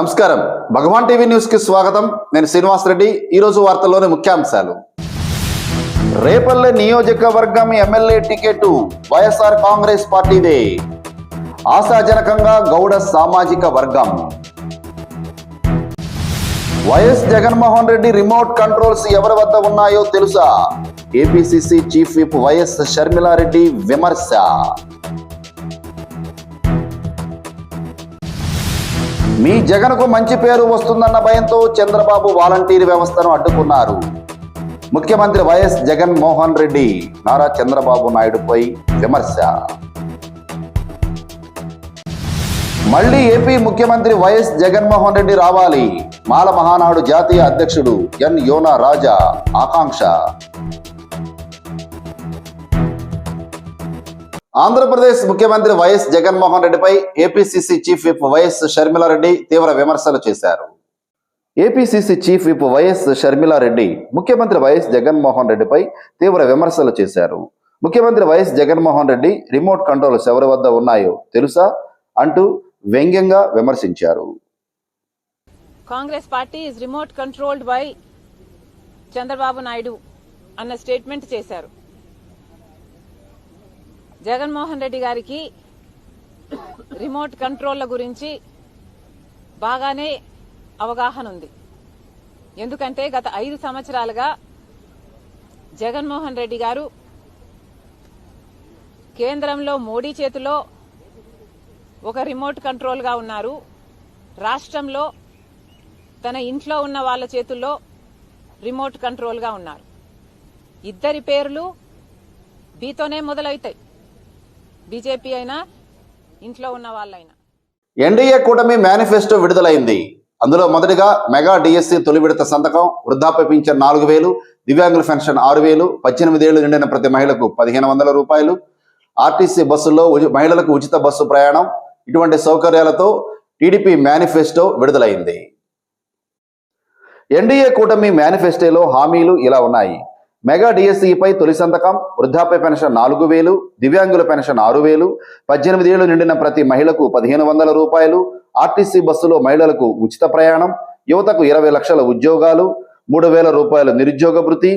నమస్కారం. భగవాన్ టీవీ న్యూస్కి స్వాగతం. నేను శ్రీనివాస్ రెడ్డి. ఈరోజు వార్తల్లోని ముఖ్యాంశాలు. రేపల్లె నియోజకవర్గం ఎమ్మెల్యే టికెట్ వైఎస్ఆర్ కాంగ్రెస్ పార్టీదే. ఆశాజనకంగా గౌడ సామాజిక వర్గం. YS Jaganmohan Reddy remote controls ఎవరి వద్ద ఉన్నాయో తెలుసా? APCC chief whip YS Sharmila Reddy విమర్శ. మీ జగన్కు మంచి పేరు వస్తుందన్న భయంతో చంద్రబాబు వాలంటీర్ వ్యవస్థను అడ్డుకున్నారు. ముఖ్యమంత్రి వైఎస్ జగన్మోహన్ రెడ్డి నారా చంద్రబాబు నాయుడుపై విమర్శ. మళ్ళీ ఏపీ ముఖ్యమంత్రి వైఎస్ జగన్మోహన్ రెడ్డి రావాలి. మాల మహానాడు జాతీయ అధ్యక్షుడు ఎన్. యోనా రాజా ఆకాంక్ష. ఆంధ్రప్రదేశ్ ముఖ్యమంత్రి వైఎస్ జగన్మోహన్ రెడ్డిపై APCC chief whip YS Sharmila Reddy తీవ్ర విమర్శలు చేశారు. APCC chief whip YS Sharmila Reddy ముఖ్యమంత్రి వైఎస్ జగన్మోహన్ రెడ్డిపై తీవ్ర విమర్శలు చేశారు. ముఖ్యమంత్రి YS Jaganmohan Reddy remote controls ఎవరి వద్ద ఉన్నాయో తెలుసా? అంటూ వ్యంగ్యంగా విమర్శించారు. Congress party is remote controlled by Chandrababu Naidu అన్న స్టేట్మెంట్ చేశారు. జగన్మోహన్ రెడ్డి గారికి రిమోట్ కంట్రోల్ల గురించి బాగానే అవగాహన ఉంది. ఎందుకంటే గత ఐదు సంవత్సరాలుగా జగన్మోహన్ రెడ్డి గారు కేంద్రంలో మోడీ చేతిలో ఒక రిమోట్ కంట్రోల్గా ఉన్నారు. రాష్ట్రంలో తన ఇంట్లో ఉన్న వాళ్ళ చేతుల్లో రిమోట్ కంట్రోల్గా ఉన్నారు. ఇద్దరి పేర్లు బీతోనే మొదలవుతాయి. బీజేపీ అయినా ఇంట్లో ఉన్న వాళ్ళైనా. ఎన్డీఏ కూటమి మేనిఫెస్టో విడుదలైంది. అందులో మొదటిగా మెగా డిఎస్సి తొలి విడత సంతకం వృద్ధాప్య పింఛన్ నాలుగు వేలు దివ్యాంగుల పెన్షన్ ఆరు వేలు పద్దెనిమిదేళ్ళు నిండిన ప్రతి మహిళకు పదిహేను వందల రూపాయలు. ఆర్టీసీ బస్సుల్లో ఉచి- మహిళలకు ఉచిత బస్సు ప్రయాణం. ఇటువంటి సౌకర్యాలతో టీడీపీ మేనిఫెస్టో విడుదలైంది. ఎన్డీఏ కూటమి మేనిఫెస్టోలో హామీలు ఇలా ఉన్నాయి. మెగా డిఎస్సిపై తొలి సంతకం వృద్ధాప్య పెన్షన్ నాలుగు వేలు దివ్యాంగుల పెన్షన్ ఆరు వేలు పద్దెనిమిది ఏళ్ళు నిండిన ప్రతి మహిళకు పదిహేను వందల రూపాయలు ఆర్టీసీ బస్సులో మహిళలకు ఉచిత ప్రయాణం యువతకు ఇరవై లక్షల ఉద్యోగాలు మూడు వేల రూపాయలు నిరుద్యోగ భృతి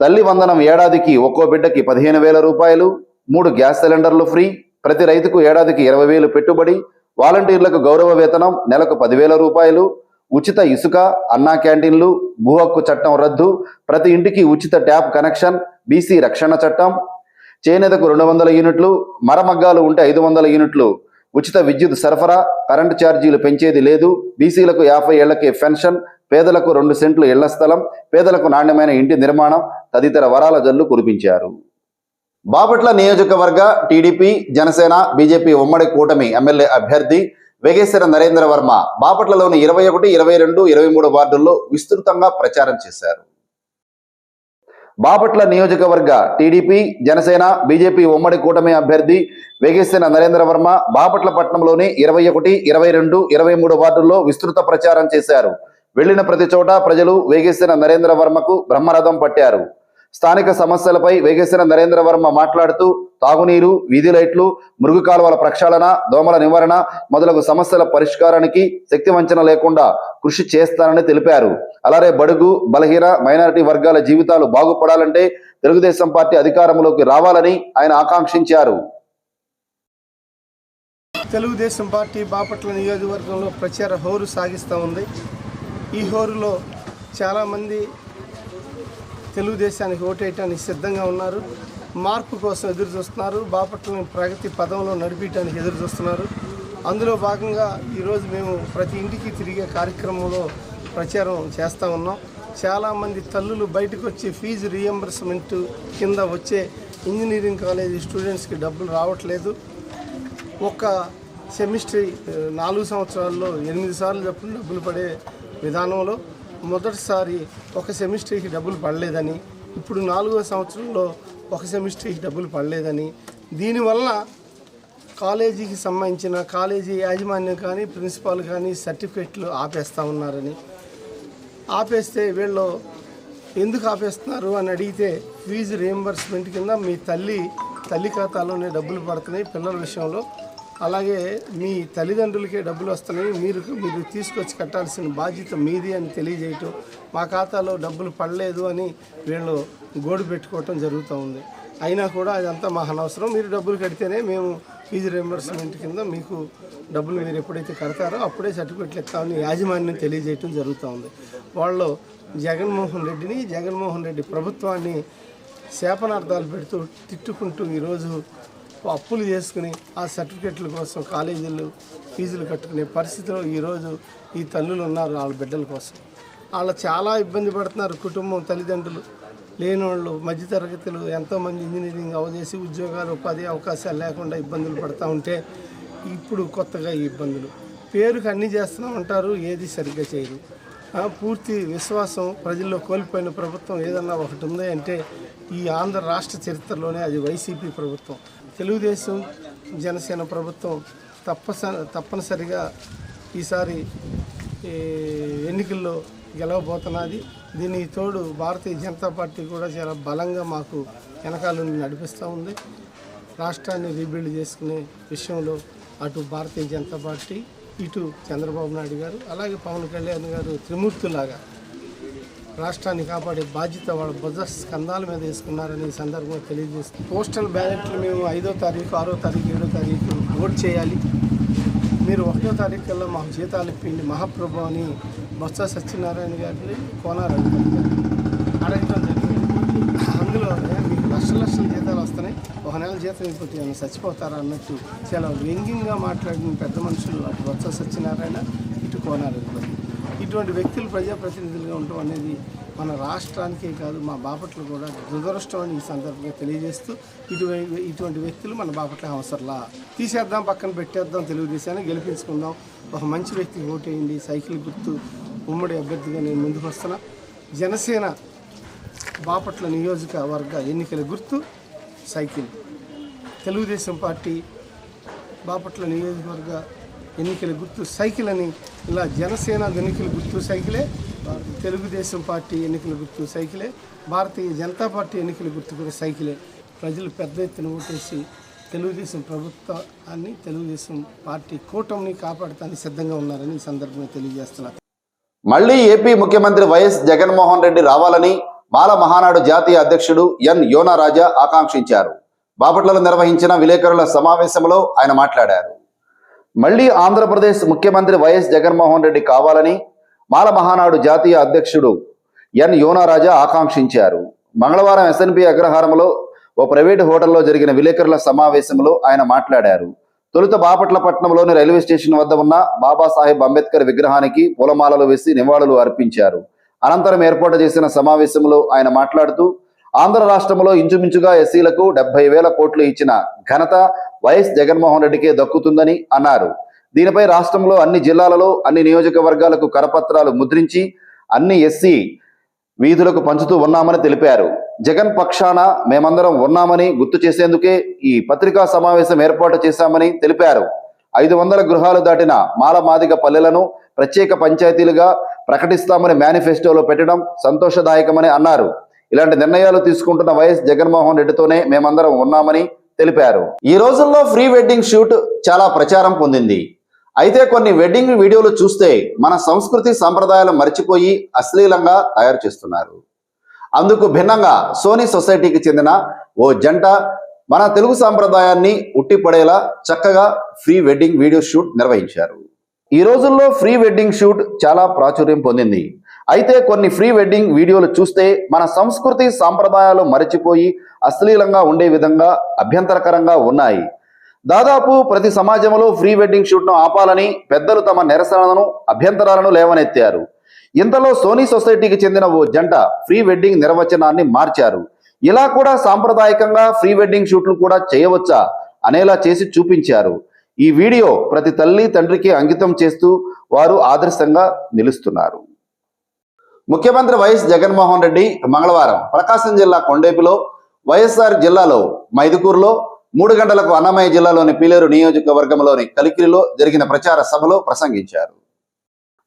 తల్లి వందనం ఏడాదికి ఒక్కో బిడ్డకి పదిహేను వేల రూపాయలు మూడు గ్యాస్ సిలిండర్లు ఫ్రీ ప్రతి రైతుకు ఏడాదికి ఇరవై వేలు పెట్టుబడి వాలంటీర్లకు గౌరవ వేతనం నెలకు పదివేల రూపాయలు ఉచిత ఇసుక అన్నా క్యాంటీన్లు భూ హక్కు చట్టం రద్దు ప్రతి ఇంటికి ఉచిత ట్యాప్ కనెక్షన్ బీసీ రక్షణ చట్టం చేనేతకు రెండు వందల యూనిట్లు మరమగ్గాలు ఉంటే ఐదు వందల యూనిట్లు ఉచిత విద్యుత్ సరఫరా కరెంటు ఛార్జీలు పెంచేది లేదు బీసీలకు యాభై ఏళ్ళకే పెన్షన్ పేదలకు రెండు సెంట్లు ఇళ్ళ స్థలం పేదలకు నాణ్యమైన ఇంటి నిర్మాణం తదితర వరాల జల్లు కురిపించారు. బాపట్ల నియోజకవర్గ టీడీపీ జనసేన బీజేపీ ఉమ్మడి కూటమి ఎమ్మెల్యే అభ్యర్థి వెగేశ్వర నరేంద్ర వర్మ బాపట్లలోని ఇరవై ఒకటి ఇరవై రెండు ఇరవై మూడు వార్డుల్లో విస్తృతంగా ప్రచారం చేశారు. బాపట్ల నియోజకవర్గ టీడీపీ జనసేన బీజేపీ ఉమ్మడి కూటమి అభ్యర్థి వేగేశ్వర నరేంద్ర వర్మ బాపట్ల పట్టణంలోని ఇరవై ఒకటి ఇరవై రెండు ఇరవై మూడు వార్డుల్లో విస్తృత ప్రచారం చేశారు. వెళ్ళిన ప్రతి చోట ప్రజలు వేగేశ్వర నరేంద్ర వర్మకు బ్రహ్మరథం పట్టారు. స్థానిక సమస్యలపై వేగేసిన నరేంద్ర వర్మ మాట్లాడుతూ తాగునీరు వీధి లైట్లు మురుగు కాలువల ప్రక్షాళన దోమల నివారణ మొదలగు సమస్యల పరిష్కారానికి శక్తి వంచన లేకుండా కృషి చేస్తానని తెలిపారు. అలాగే బడుగు బలహీన మైనారిటీ వర్గాల జీవితాలు బాగుపడాలంటే తెలుగుదేశం పార్టీ అధికారంలోకి రావాలని ఆయన ఆకాంక్షించారు. తెలుగుదేశం పార్టీ బాపట్ల నియోజకవర్గంలో ప్రచార హోరు సాగిస్తూ ఉంది. ఈ హోరులో చాలామంది తెలుగుదేశానికి ఓటేయటానికి సిద్ధంగా ఉన్నారు. మార్పు కోసం ఎదురు చూస్తున్నారు. బాపట్లని ప్రగతి పదంలో నడిపించడానికి ఎదురు చూస్తున్నారు. అందులో భాగంగా ఈరోజు మేము ప్రతి ఇంటికి తిరిగే కార్యక్రమంలో ప్రచారం చేస్తూ ఉన్నాం. చాలామంది తల్లులు బయటకు వచ్చి ఫీజు రీఎంబర్స్మెంట్ కింద వచ్చే ఇంజనీరింగ్ కాలేజీ స్టూడెంట్స్కి డబ్బులు రావట్లేదు. ఒక సెమిస్టర్ నాలుగు సంవత్సరాల్లో ఎనిమిది సార్లు డబ్బులు డబ్బులు పడే విధానంలో మొదటిసారి ఒక సెమిస్టర్కి డబ్బులు పడలేదని ఇప్పుడు నాలుగో సంవత్సరంలో ఒక సెమిస్టర్కి డబ్బులు పడలేదని దీనివల్ల కాలేజీకి సంబంధించిన కాలేజీ యాజమాన్యం కానీ ప్రిన్సిపాల్ కానీ సర్టిఫికెట్లు ఆపేస్తూ ఉన్నారని. ఆపేస్తే వీళ్ళు ఎందుకు ఆపేస్తున్నారు అని అడిగితే ఫీజు రియంబర్స్మెంట్ కింద మీ తల్లి తల్లి ఖాతాలోనే డబ్బులు పడుతున్నాయి పిల్లల విషయంలో. అలాగే మీ తల్లిదండ్రులకే డబ్బులు వస్తున్నాయి. మీరు మీరు తీసుకొచ్చి కట్టాల్సిన బాధ్యత మీది అని తెలియజేయటం మా ఖాతాలో డబ్బులు పడలేదు అని వీళ్ళు గోడు పెట్టుకోవటం జరుగుతూ ఉంది. అయినా కూడా అదంతా మా అనవసరం. మీరు డబ్బులు కడితేనే మేము ఫీజు రియంబర్స్మెంట్ కింద మీకు డబ్బులు మీరు ఎప్పుడైతే కడతారో అప్పుడే సర్టిఫికెట్లు ఇస్తామని యాజమాన్యం తెలియజేయటం జరుగుతూ ఉంది. వాళ్ళు జగన్మోహన్ రెడ్డిని జగన్మోహన్ రెడ్డి ప్రభుత్వాన్ని శాపనార్థాలు పెడుతూ తిట్టుకుంటూ ఈరోజు అప్పులు చేసుకుని ఆ సర్టిఫికెట్ల కోసం కాలేజీలు ఫీజులు కట్టుకునే పరిస్థితిలో ఈరోజు ఈ తల్లులు ఉన్నారు వాళ్ళ బిడ్డల కోసం. వాళ్ళు చాలా ఇబ్బంది పడుతున్నారు కుటుంబం తల్లిదండ్రులు. లేని వాళ్ళు మధ్యతరగతులు ఎంతోమంది ఇంజనీరింగ్ అవజేసి ఉద్యోగాలు ఉపాధి అవకాశాలు లేకుండా ఇబ్బందులు పడుతూ ఉంటే ఇప్పుడు కొత్తగా ఈ ఇబ్బందులు. పేరుకి అన్నీ చేస్తూ ఉంటారు ఏది సరిగ్గా చేయరు. పూర్తి విశ్వాసం ప్రజల్లో కోల్పోయిన ప్రభుత్వం ఏదన్నా ఒకటి ఉంది అంటే ఈ ఆంధ్ర రాష్ట్ర చరిత్రలోనే అది వైసీపీ ప్రభుత్వం. తెలుగుదేశం జనసేన ప్రభుత్వం తప్పస తప్పనిసరిగా ఈసారి ఈ ఎన్నికల్లో గెలవబోతున్నది. దీనికి తోడు భారతీయ జనతా పార్టీ కూడా చాలా బలంగా మాకు వెనకాల నుండి నడిపిస్తూ ఉంది. రాష్ట్రాన్ని రీబిల్డ్ చేసుకునే విషయంలో అటు భారతీయ జనతా పార్టీ ఇటు చంద్రబాబు నాయుడు గారు అలాగే పవన్ కళ్యాణ్ గారు త్రిమూర్తులాగా రాష్ట్రాన్ని కాపాడే బాధ్యత వాళ్ళ భుజ స్కంధాల మీద వేసుకున్నారని ఈ సందర్భంగా తెలియజేస్తుంది పోస్టల్ బ్యాలెట్లు మేము ఐదో తారీఖు ఆరో తారీఖు ఏడో తారీఖు ఓట్ చేయాలి. మీరు ఒకటో తారీఖు కల్లా మాకు జీతాలు ఇప్పిండి మహాప్రభు అని బొత్స సత్యనారాయణ గారిని కోనారు అడగటం జరిగింది. అందులో మీకు లక్షల లక్షల జీతాలు వస్తున్నాయి. ఒక నెల జీతం అయిపోతే ఏమైనా చచ్చిపోతారా అన్నట్టు చాలా వ్యంగ్యంగా మాట్లాడిన పెద్ద మనుషులు అటు బొత్స సత్యనారాయణ ఇటు కోనారు ఇటువంటి వ్యక్తులు ప్రజాప్రతినిధులుగా ఉండటం అనేది మన రాష్ట్రానికే కాదు మా బాపట్ల కూడా దురదృష్టం అని ఈ సందర్భంగా తెలియజేస్తూ ఇటువంటి ఇటువంటి వ్యక్తులు మన బాపట్ల అవసరంలా తీసేద్దాం పక్కన పెట్టేద్దాం తెలుగుదేశాన్ని గెలిపించుకుందాం. ఒక మంచి వ్యక్తికి ఓటేయండి సైకిల్ గుర్తు ఉమ్మడి అభ్యర్థిగా నేను ముందుకు వస్తున్నా. జనసేన బాపట్ల నియోజకవర్గ ఎన్నికల గుర్తు సైకిల్. తెలుగుదేశం పార్టీ బాపట్ల నియోజకవర్గ ఎన్నికల గుర్తు సైకిల్ అని ఇలా జనసేన ఎన్నికల గుర్తు సైకిలే తెలుగుదేశం పార్టీ ఎన్నికల గుర్తు సైకిలే భారతీయ జనతా పార్టీ ఎన్నికల గుర్తు కూడా సైకిలే. ప్రజలు పెద్ద ఎత్తున ఓటేసి తెలుగుదేశం ప్రభుత్వాన్ని తెలుగుదేశం పార్టీ కూటమిని కాపాడటానికి సిద్ధంగా ఉన్నారని ఈ సందర్భంగా తెలియజేస్తున్నారు మళ్ళీ ఏపీ ముఖ్యమంత్రి వైఎస్ జగన్మోహన్ రెడ్డి రావాలని బాల మహానాడు జాతీయ అధ్యక్షుడు ఎన్ యోనా రాజా ఆకాంక్షించారు. బాపట్లలో నిర్వహించిన విలేకరుల సమావేశంలో ఆయన మాట్లాడారు. మళ్ళీ ఆంధ్రప్రదేశ్ ముఖ్యమంత్రి వైఎస్ జగన్మోహన్ రెడ్డి కావాలని మాల మహానాడు జాతీయ అధ్యక్షుడు ఎన్ యోనారాజా ఆకాంక్షించారు. మంగళవారం ఎస్ఎన్పి అగ్రహారంలో ఓ ప్రైవేటు హోటల్లో జరిగిన విలేకరుల సమావేశంలో ఆయన మాట్లాడారు. తొలుత బాపట్ల పట్టణంలోని రైల్వే స్టేషన్ వద్ద ఉన్న బాబాసాహెబ్ అంబేద్కర్ విగ్రహానికి పూలమాలలు వేసి నివాళులు అర్పించారు. అనంతరం ఏర్పాటు చేసిన సమావేశంలో ఆయన మాట్లాడుతూ ఆంధ్ర రాష్ట్రంలో ఇంచుమించుగా ఎస్సీలకు డెబ్బై వేల కోట్లు ఇచ్చిన ఘనత వైఎస్ జగన్మోహన్ రెడ్డికే దక్కుతుందని అన్నారు. దీనిపై రాష్ట్రంలో అన్ని జిల్లాలలో అన్ని నియోజకవర్గాలకు కరపత్రాలు ముద్రించి అన్ని ఎస్సీ వీధులకు పంచుతూ ఉన్నామని తెలిపారు. జగన్ పక్షాన మేమందరం ఉన్నామని గుర్తు చేసేందుకే ఈ పత్రికా సమావేశం ఏర్పాటు చేశామని తెలిపారు. ఐదు వందల గృహాలు దాటిన మాలమాదిగ పల్లెలను ప్రత్యేక పంచాయతీలుగా ప్రకటిస్తామని మేనిఫెస్టోలో పెట్టడం సంతోషదాయకమని అన్నారు. ఇలాంటి నిర్ణయాలు తీసుకుంటున్న వైఎస్ జగన్మోహన్ రెడ్డితోనే మేమందరం ఉన్నామని తెలిపారు. ఈ రోజుల్లో ప్రీ వెడ్డింగ్ షూట్ చాలా ప్రచారం పొందింది. అయితే కొన్ని వెడ్డింగ్ వీడియోలు చూస్తే మన సంస్కృతి సంప్రదాయాలు మర్చిపోయి అశ్లీలంగా తయారు చేస్తున్నారు. అందుకు భిన్నంగా సోనీ సొసైటీకి చెందిన ఓ జంట మన తెలుగు సాంప్రదాయాన్ని ఉట్టిపడేలా చక్కగా ఫ్రీ వెడ్డింగ్ వీడియో షూట్ నిర్వహించారు. ఈ రోజుల్లో ఫ్రీ వెడ్డింగ్ షూట్ చాలా ప్రాచుర్యం పొందింది. అయితే కొన్ని ఫ్రీ వెడ్డింగ్ వీడియోలు చూస్తే మన సంస్కృతి సాంప్రదాయాలు మరచిపోయి అశ్లీలంగా ఉండే విధంగా అభ్యంతరకరంగా ఉన్నాయి. దాదాపు ప్రతి సమాజంలో ఫ్రీ వెడ్డింగ్ షూట్ను ఆపాలని పెద్దలు తమ నిరసనలను అభ్యంతరాలను లేవనెత్తారు. ఇంతలో సోనీ సొసైటీకి చెందిన ఓ జంట ఫ్రీ వెడ్డింగ్ నిర్వచనాన్ని మార్చారు. ఇలా కూడా సాంప్రదాయకంగా ఫ్రీ వెడ్డింగ్ షూట్లు కూడా చేయవచ్చా అనేలా చేసి చూపించారు. ఈ వీడియో ప్రతి తల్లి తండ్రికి అంకితం చేస్తూ వారు ఆదర్శంగా నిలుస్తున్నారు. ముఖ్యమంత్రి వైఎస్ జగన్మోహన్ రెడ్డి మంగళవారం ప్రకాశం జిల్లా కొండేపిలో వైఎస్ఆర్ జిల్లాలో మైదుకూరులో మూడు గంటలకు అన్నమయ్య జిల్లాలోని పీలేరు నియోజకవర్గంలోని కలికిరిలో జరిగిన ప్రచార సభలో ప్రసంగించారు.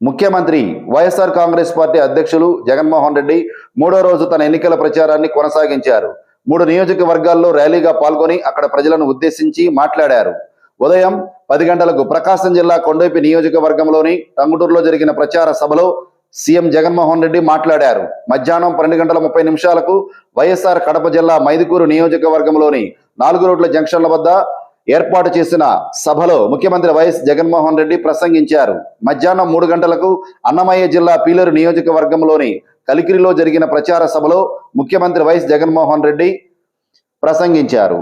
ముఖ్యమంత్రి వైఎస్ఆర్ కాంగ్రెస్ పార్టీ అధ్యక్షులు జగన్మోహన్ రెడ్డి మూడో రోజు తన ఎన్నికల ప్రచారాన్ని కొనసాగించారు. మూడు నియోజకవర్గాల్లో ర్యాలీగా పాల్గొని అక్కడ ప్రజలను ఉద్దేశించి మాట్లాడారు. ఉదయం పది గంటలకు ప్రకాశం జిల్లా కొండేపి నియోజకవర్గంలోని టంగుటూరులో జరిగిన ప్రచార సభలో సీఎం జగన్మోహన్ రెడ్డి మాట్లాడారు. మధ్యాహ్నం పన్నెండు గంటల ముప్పై నిమిషాలకు వైఎస్ఆర్ కడప జిల్లా మైదుకూరు నియోజకవర్గంలోని నాలుగు రోడ్ల జంక్షన్ల వద్ద ఏర్పాటు చేసిన సభలో ముఖ్యమంత్రి వైఎస్ జగన్మోహన్ రెడ్డి ప్రసంగించారు. మధ్యాహ్నం మూడు గంటలకు అన్నమయ్య జిల్లా పీలేరు నియోజకవర్గంలోని కలికిరిలో జరిగిన ప్రచార సభలో ముఖ్యమంత్రి వైఎస్ జగన్మోహన్ రెడ్డి ప్రసంగించారు.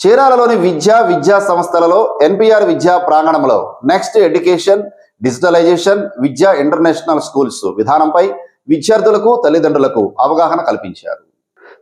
చీరాలలోని విద్యా విద్యా సంస్థలలో ఎన్పిఆర్ విద్యా ప్రాంగణంలో నెక్స్ట్ ఎడ్యుకేషన్ డిజిటలైజేషన్ విద్యా ఇంటర్నేషనల్ స్కూల్స్ విధానంపై విద్యార్థులకు తల్లిదండ్రులకు అవగాహన కల్పించారు.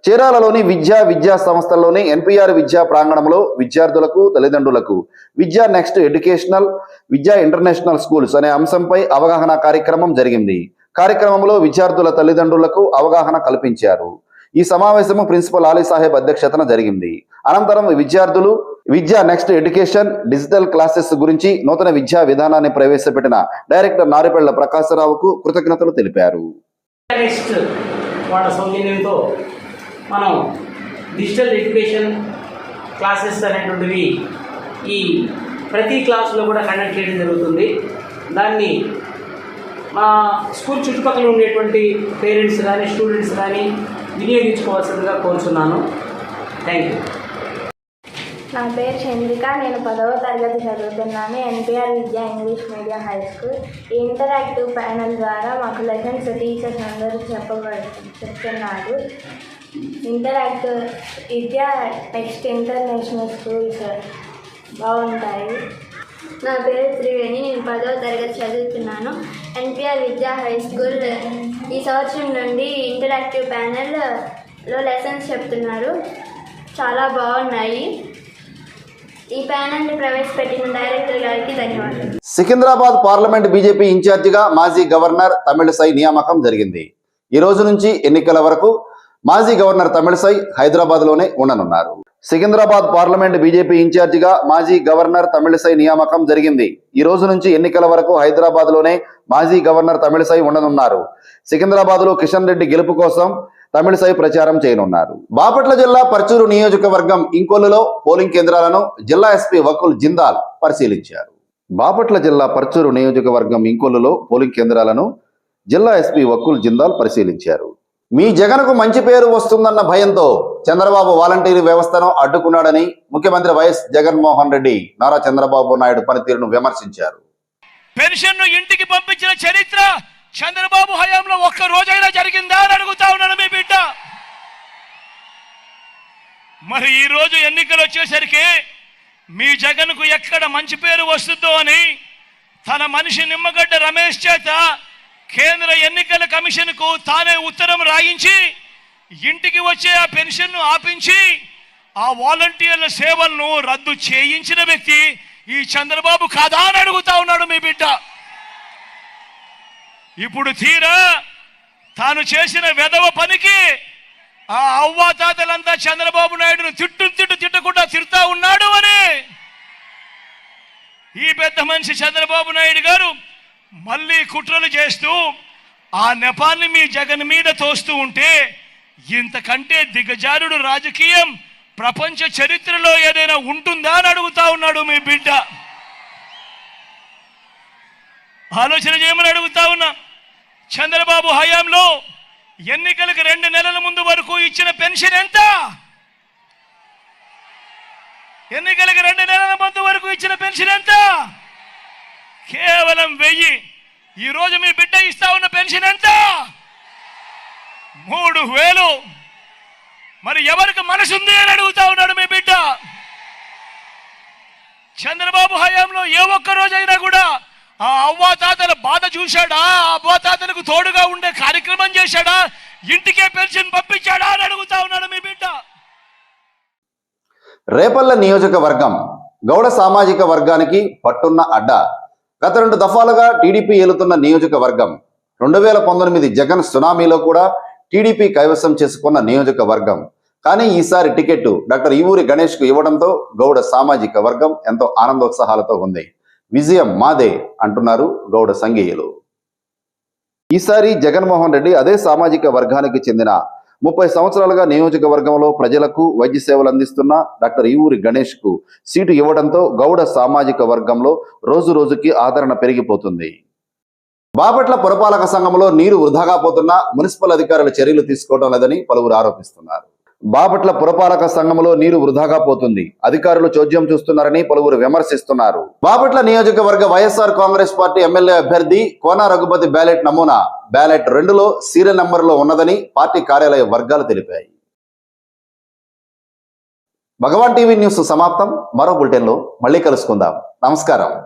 చీరాలలోని విద్యా విద్యా సంస్థల్లోని ఎన్పిఆర్ విద్యా ప్రాంగణంలో విద్యార్థులకు తల్లిదండ్రులకు విద్యా నెక్స్ట్ ఎడ్యుకేషనల్ విద్యా ఇంటర్నేషనల్ స్కూల్స్ అనే అంశంపై అవగాహన కార్యక్రమం జరిగింది. కార్యక్రమంలో విద్యార్థుల తల్లిదండ్రులకు అవగాహన కల్పించారు. ఈ సమావేశము ప్రిన్సిపల్ ఆలీ సాహెబ్ అధ్యక్షతన జరిగింది. అనంతరం విద్యార్థులు విద్యా నెక్స్ట్ ఎడ్యుకేషన్ డిజిటల్ క్లాసెస్ గురించి నూతన విద్యా విధానాన్ని ప్రవేశపెట్టిన డైరెక్టర్ నారిపెళ్ళ ప్రకాశరావుకు కృతజ్ఞతలు తెలిపారు. నెక్స్ట్ సౌజన్యంతో మనం డిజిటల్ ఎడ్యుకేషన్ క్లాసెస్ అనేటువంటివి ఈ ప్రతి క్లాసులో కూడా కండక్ట్ చేయడం జరుగుతుంది. దాన్ని మా స్కూల్ చుట్టుపక్కల ఉండేటువంటి పేరెంట్స్ కానీ స్టూడెంట్స్ కానీ వినియోగించుకోవాల్సిందిగా కోరుచున్నాను. థ్యాంక్ యూ నా పేరు చంద్రిక నేను పదవ తరగతి చదువుతున్నాను ఎన్పిఆర్ విద్యా ఇంగ్లీష్ మీడియం హై స్కూల్. ఈ ఇంటరాక్టివ్ ప్యానల్ ద్వారా మాకు లెసన్స్ టీచర్స్ అందరూ చెప్పబడు చెప్తున్నారు. ఇంటరాక్టివ్ విద్య నెక్స్ట్ ఇంటర్నేషనల్ స్కూల్స్ బాగుంటాయి. నా పేరు త్రివేణి నేను పదవ తరగతి చదువుతున్నాను. ఎన్పిఆర్ విద్యా హై స్కూల్ ఈ సంవత్సరం నుండి ఇంటరాక్టివ్ ప్యానెల్లో లెసన్స్ చెప్తున్నారు. చాలా బాగున్నాయి. ఈ ప్రవేశపెట్టిన డైరెక్టర్ గారికి ధన్యవాదాలు. సికింద్రాబాద్ పార్లమెంట్ బీజేపీ ఇన్ఛార్జిగా మాజీ గవర్నర్ తమిళసై నియామకం జరిగింది. ఈ రోజు నుంచి ఎన్నికల వరకు మాజీ గవర్నర్ తమిళసై హైదరాబాద్లోనే ఉండనున్నారు. సికింద్రాబాద్ పార్లమెంట్ బీజేపీ ఇన్ఛార్జిగా మాజీ గవర్నర్ తమిళసై నియామకం జరిగింది. ఈ రోజు నుంచి ఎన్నికల వరకు హైదరాబాద్లోనే మాజీ గవర్నర్ తమిళసై ఉండనున్నారు. సికింద్రాబాద్లో కిషన్ రెడ్డి గెలుపు కోసం తమిళసై ప్రచారం చేయనున్నారు. బాపట్ల జిల్లా పర్చూరు నియోజకవర్గం ఇంకొల్లులో పోలింగ్ కేంద్రాలను జిల్లా ఎస్పీ వకుల్ జిందాల్ పరిశీలించారు. బాపట్ల జిల్లా పర్చూరు నియోజకవర్గం ఇంకొల్లులో పోలింగ్ కేంద్రాలను జిల్లా ఎస్పీ వకుల్ జిందాల్ పరిశీలించారు. మీ జగన్కు మంచి పేరు వస్తుందన్న భయంతో చంద్రబాబు వాలంటీర్ వ్యవస్థను అడ్డుకున్నాడని ముఖ్యమంత్రి వైఎస్ జగన్మోహన్ రెడ్డి నారా చంద్రబాబు నాయుడు పనితీరును విమర్శించారు. పెన్షన్ ఇంటికి పంపించిన చరిత్ర చంద్రబాబు హయాంలో ఒక్క రోజైనా జరిగిందా అని అడుగుతా ఉన్నాను మీ బిడ్డ. మరి ఈ రోజు ఎన్నికలు వచ్చేసరికి మీ జగన్కు ఎక్కడ మంచి పేరు వస్తుందో అని తన మనిషి నిమ్మగడ్డ రమేష్ చేత కేంద్ర ఎన్నికల కమిషన్కు తానే ఉత్తరం రాయించి ఇంటికి వచ్చే ఆ పెన్షన్ను ఆపించి ఆ వాలంటీర్ల సేవలను రద్దు చేయించిన వ్యక్తి ఈ చంద్రబాబు కాదా అని అడుగుతా ఉన్నాడు మీ బిడ్డ. ఇప్పుడు తీరా తాను చేసిన వెధవ పనికి ఆ అవ్వాతాతలంతా చంద్రబాబు నాయుడును తిట్టు తిట్టు తిట్టకుండా తిడతా ఉన్నాడు అని. ఈ పెద్ద మనిషి చంద్రబాబు నాయుడు గారు మళ్ళీ కుట్రలు చేస్తూ ఆ నెపాన్ని మీ జగన్ మీద తోస్తూ ఉంటే ఇంతకంటే దిగజారుడు రాజకీయం ప్రపంచ చరిత్రలో ఏదైనా ఉంటుందా అని అడుగుతా ఉన్నాడు మీ బిడ్డ. ఆలోచన చేయమని అడుగుతా ఉన్నా. చంద్రబాబు హయాంలో ఎన్నికలకు రెండు నెలల ముందు వరకు ఇచ్చిన పెన్షన్ ఎంత? ఎన్నికలకు రెండు నెలల ముందు వరకు ఇచ్చిన పెన్షన్ ఎంత? కేవలం వెయ్యి. ఈ రోజు మీ బిడ్డ ఇస్తా ఉన్న పెన్షన్ ఎంత? మూడు వేలు. మరి ఎవరికి మనసుంది అని అడుగుతా ఉన్నాడు మీ బిడ్డ? చంద్రబాబు హయాంలో ఏ ఒక్క రోజైనా కూడా ఆ అవ్వాతాతల బాధ చూశాడా? అవ్వాతాతలకు తాతలకు తోడుగా ఉండే కార్యక్రమం చేశాడా? ఇంటికే పెన్షన్ పంపించాడా అని అడుగుతా ఉన్నాడు మీ బిడ్డ. రేపల్ల నియోజకవర్గం గౌడ సామాజిక వర్గానికి పట్టున్న అడ్డ. గత రెండు దఫాలుగా టీడీపీ ఏలుతున్న నియోజకవర్గం రెండు వేల పంతొమ్మిది జగన్ సునామీలో కూడా టీడీపీ కైవసం చేసుకున్న నియోజకవర్గం. కానీ ఈసారి టికెట్ డాక్టర్ ఈవూరి గణేష్కు ఇవ్వడంతో గౌడ సామాజిక వర్గం ఎంతో ఆనందోత్సాహాలతో ఉంది. విజయం మాదే అంటున్నారు గౌడ సంఘీయులు ఈసారి జగన్మోహన్ రెడ్డి అదే సామాజిక వర్గానికి చెందిన ముప్పై సంవత్సరాలుగా నియోజకవర్గంలో ప్రజలకు వైద్య సేవలు అందిస్తున్న డాక్టర్ ఈవూరి గణేష్కు సీటు ఇవ్వడంతో గౌడ సామాజిక వర్గంలో రోజు రోజుకి ఆదరణ పెరిగిపోతుంది. బాపట్ల పురపాలక సంఘంలో నీరు వృధాగా పోతున్నా మున్సిపల్ అధికారులు చర్యలు తీసుకోవడం లేదని పలువురు ఆరోపిస్తున్నారు. బాపట్ల పురపాలక సంఘంలో నీరు వృధాగా పోతుంది. అధికారులు చోద్యం చూస్తున్నారని పలువురు విమర్శిస్తున్నారు. బాపట్ల నియోజకవర్గ వైఎస్ఆర్ కాంగ్రెస్ పార్టీ ఎమ్మెల్యే అభ్యర్థి కోన రఘుపతి బ్యాలెట్ నమూనా. బ్యాలెట్ రెండులో సీరియల్ నంబర్లో ఉన్నదని పార్టీ కార్యాలయ వర్గాలు తెలిపాయి. భగవాన్ టీవీ న్యూస్ సమాప్తం. మరో బులెటిన్లో మళ్ళీ కలుసుకుందాం. నమస్కారం.